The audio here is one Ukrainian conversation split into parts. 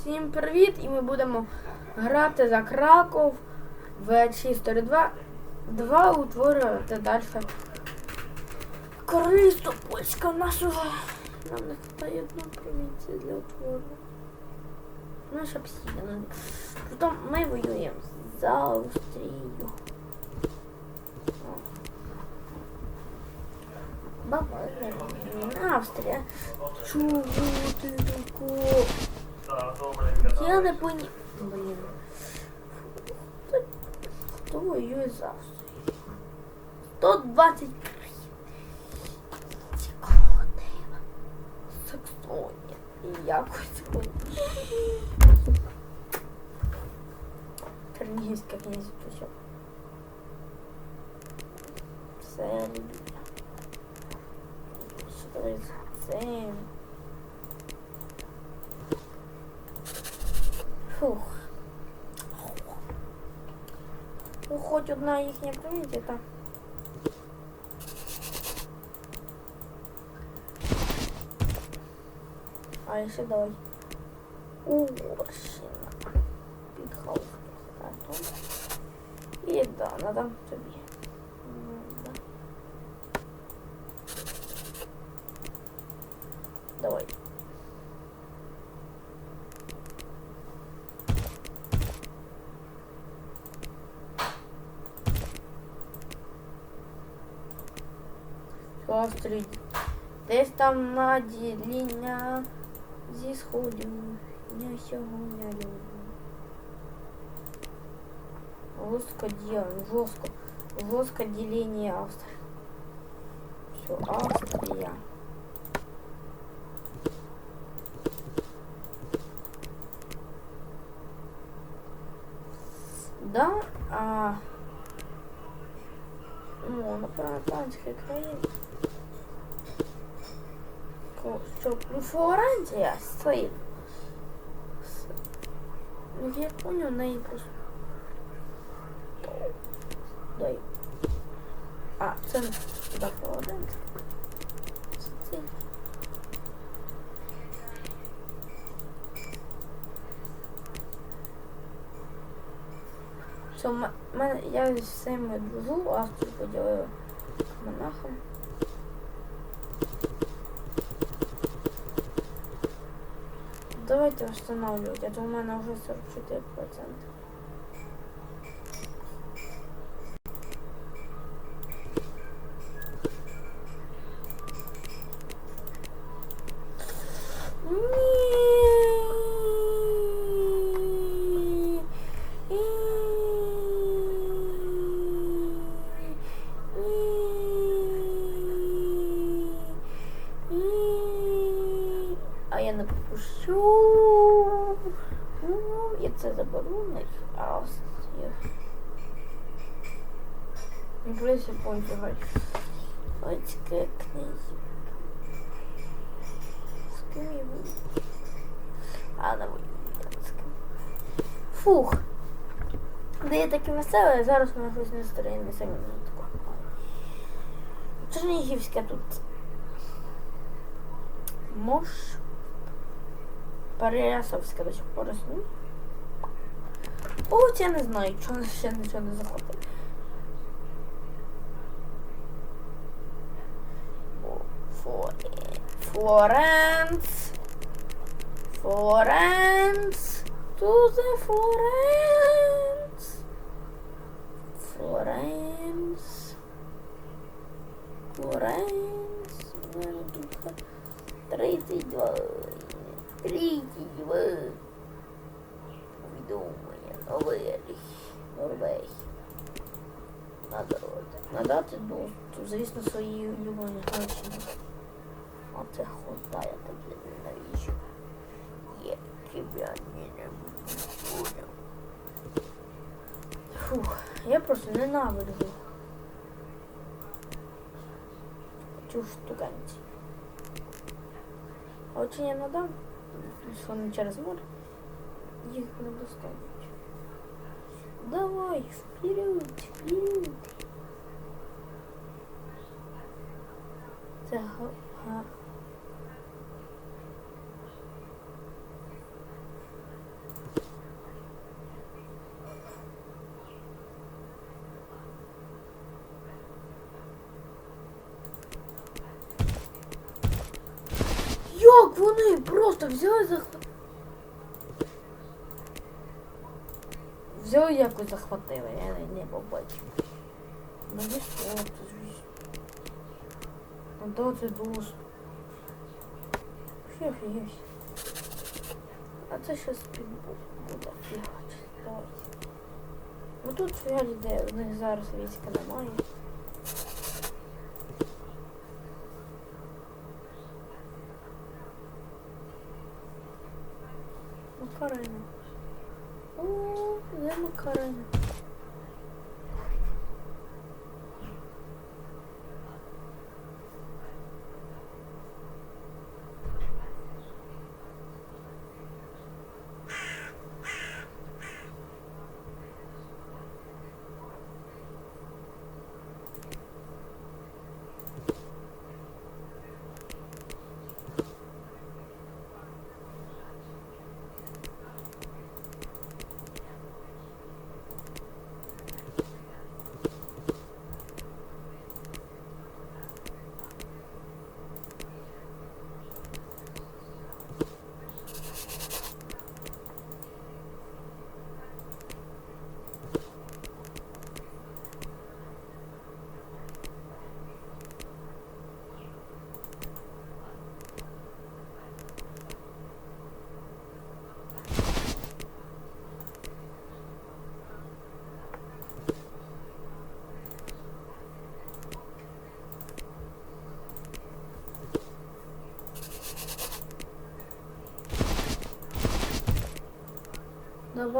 Всім привіт! І ми будемо грати за Краков в History 2. 2 утворювати далі. Користопольська нашого. Нам не хватає одної провінції для утворення. Наша псина. Потім ми воюємо за Австрію. Баварія. Австрія. Чого ти? Я не поні... Блін. Хто- воює з Австрією? 120 Цікаво, диво. Саксонія. І якось князівство. все. Це Львів. Що це? Це... Фух. Ну, хоч одна їхня так. А ще давай. Угорщина. Підхалка. І да, надам тобі. Давай. Австрії. Десь там на діління зі сходів. Я сьогодні люблю. Жорстко ділення, жорстко. Жорстко ділення Австрії. Все, Австрія. Да, а... Ну, напевно, Атлантська країна. Що, ну, Флоренція стоїть. С- Ну, я помню, в неї просто... Дай. А, це не да, Флоренція. Це це. Все, я з всіми дружу, Австрію поділила монахом. Давайте встановлювати, а то у мене вже 44%. Ні. Ні. А я не попущу. Ну, Я це заберу на Австрію. Прийся пофігай. Ось князі. З ким я буду? А, воєнським. Фух. Де я таке веселе, зараз мене щось старе, не самі не тако. Чернігівське тут. Мош. Переясовське до сих пор існує. О, я не знаю, чого ще нічого не захопив. Флоренц. Florence to the. У мене тут 32. 32. Повідомлення. Новий. Норвегія. Надати. Надати доступ, звісно, свої улюблені гроші. Оце хода, я тобі ненавижу. Я тебя ненавижу. Фух, я просто ненавиджу. Цю штуканці. А от чи я надам, що вони через море, їх не достануть. Давай, вперед, вперед. Це Взяв і захватила, я не, не побачив. Ну що це, звісно. Ну то це дуже. Фіг. А це під буде фігачити. Давайте. Ну тут реально де в них зараз війська немає.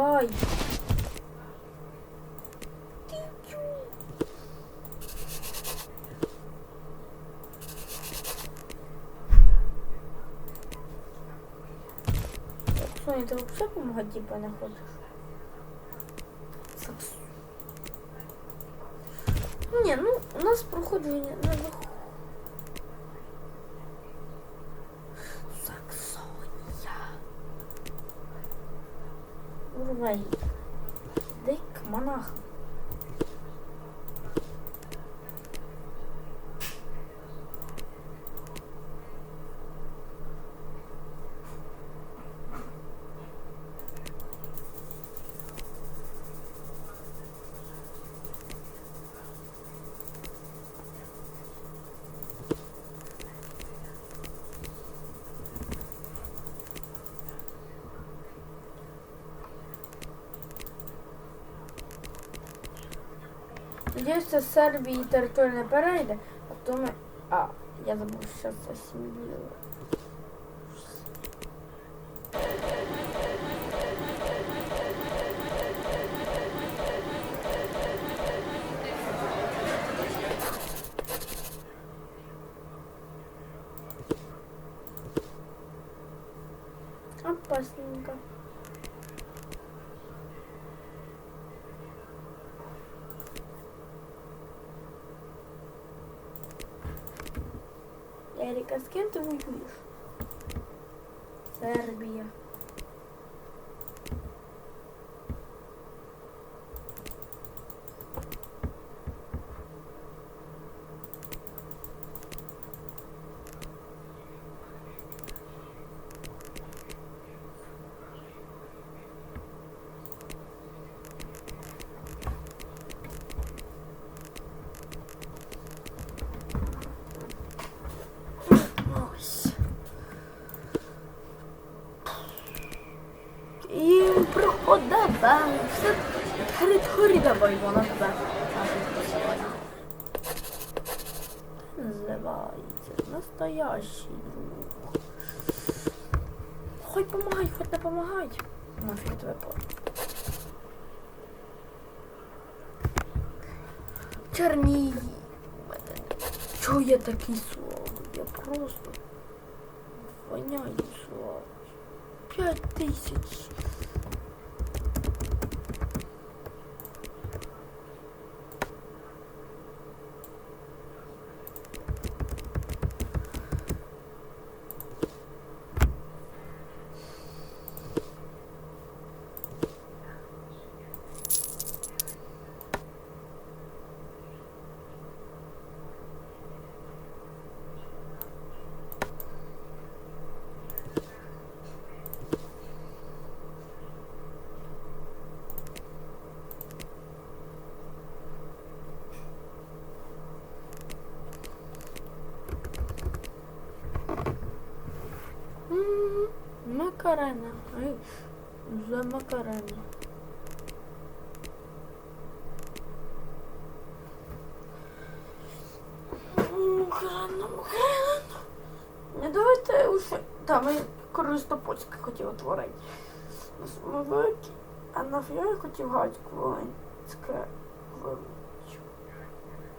Давай. Соня, ты вообще помогать типа? Сакс. Не, ну у нас проходження не виходить. Урвай. Дай к монахам. Сербии Сербії не перейде, а то ми... А, я забув, що це сім'ю. Ким ти воюєш? Сербія. Ось. І проходава. Все давай вона тебе. Називається настоящий друг. Хоть помагай, хоть не помагай. Нафіг тебе по. Черній. Чого я такий слабий? Я просто воняю слабий. П'ять тисяч. За Макарена. Макарена, Макарена. Не давайте усе. Та ми Користопольське хотів отворити. На Смолокі, а на я хотів Галицьку Волинське величу.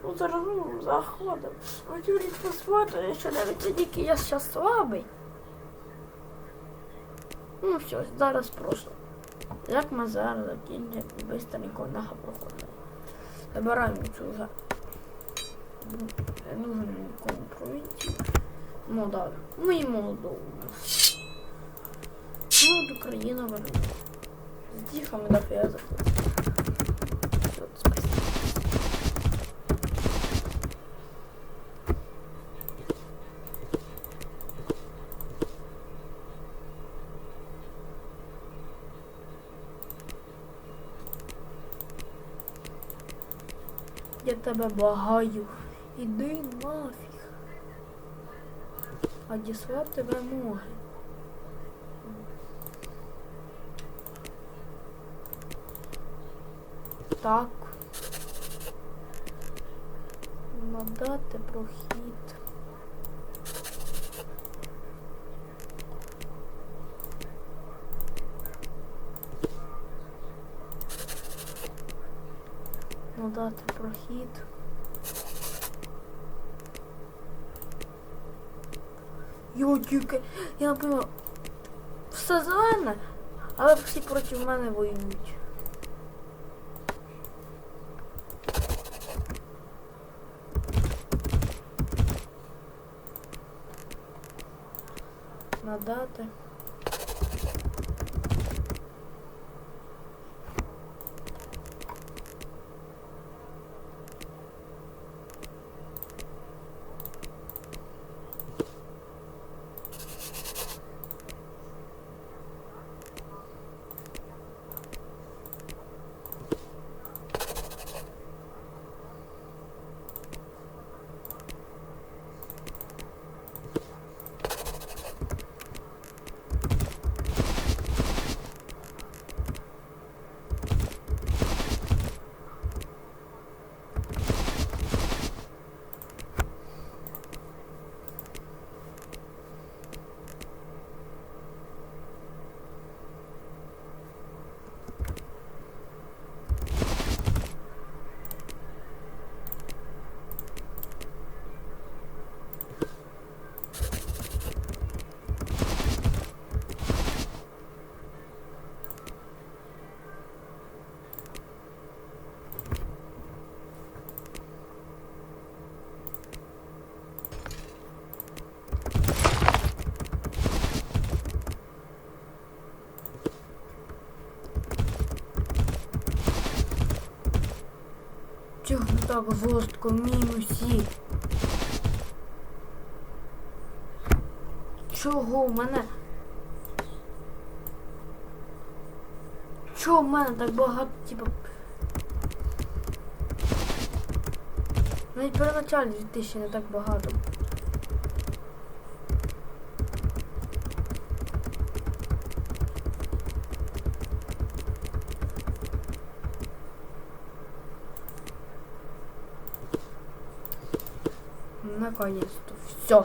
Ну зараз заходимо. Хотів рік посмотрити, що навіть тільки я зараз слабий. Ну все, зараз просто. Як закінчимо і быстренько нахо проходимо. Забираємо цю за Ну, Не нужно нікому провінцію. Ну да, ми і Молдову. Ну, от Україна вона. З діхами до я заходжу. Все, спасибо. Я тебе благаю. Іди нафіг. А діслав тебе може. Так. Надати прохід. Надати прохід. Йо, тільки, я напевно, все зелене, але всі проти мене воюють. Надати. Чого так жорстко мінусі? Чого в мене? Чого в мене так багато, типу. Навіть первоначальні 2000 не так багато. Наконец-то. Все.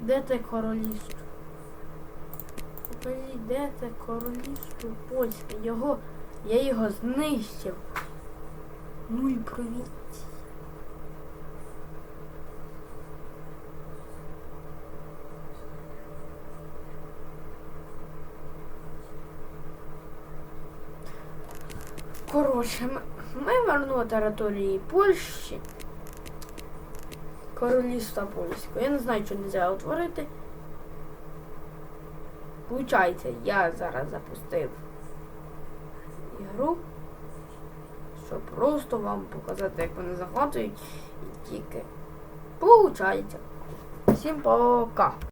Де те королівство? Покажіть, де це королівство польське? Його. Я його знищив. Ну і провінції. Коротше, ми, вернули території Польщі. Королівства польського. Я не знаю, що можна утворити. Получається, я зараз запустив ігру, щоб просто вам показати, як вони захватують. і тільки. Получається. Всім пока.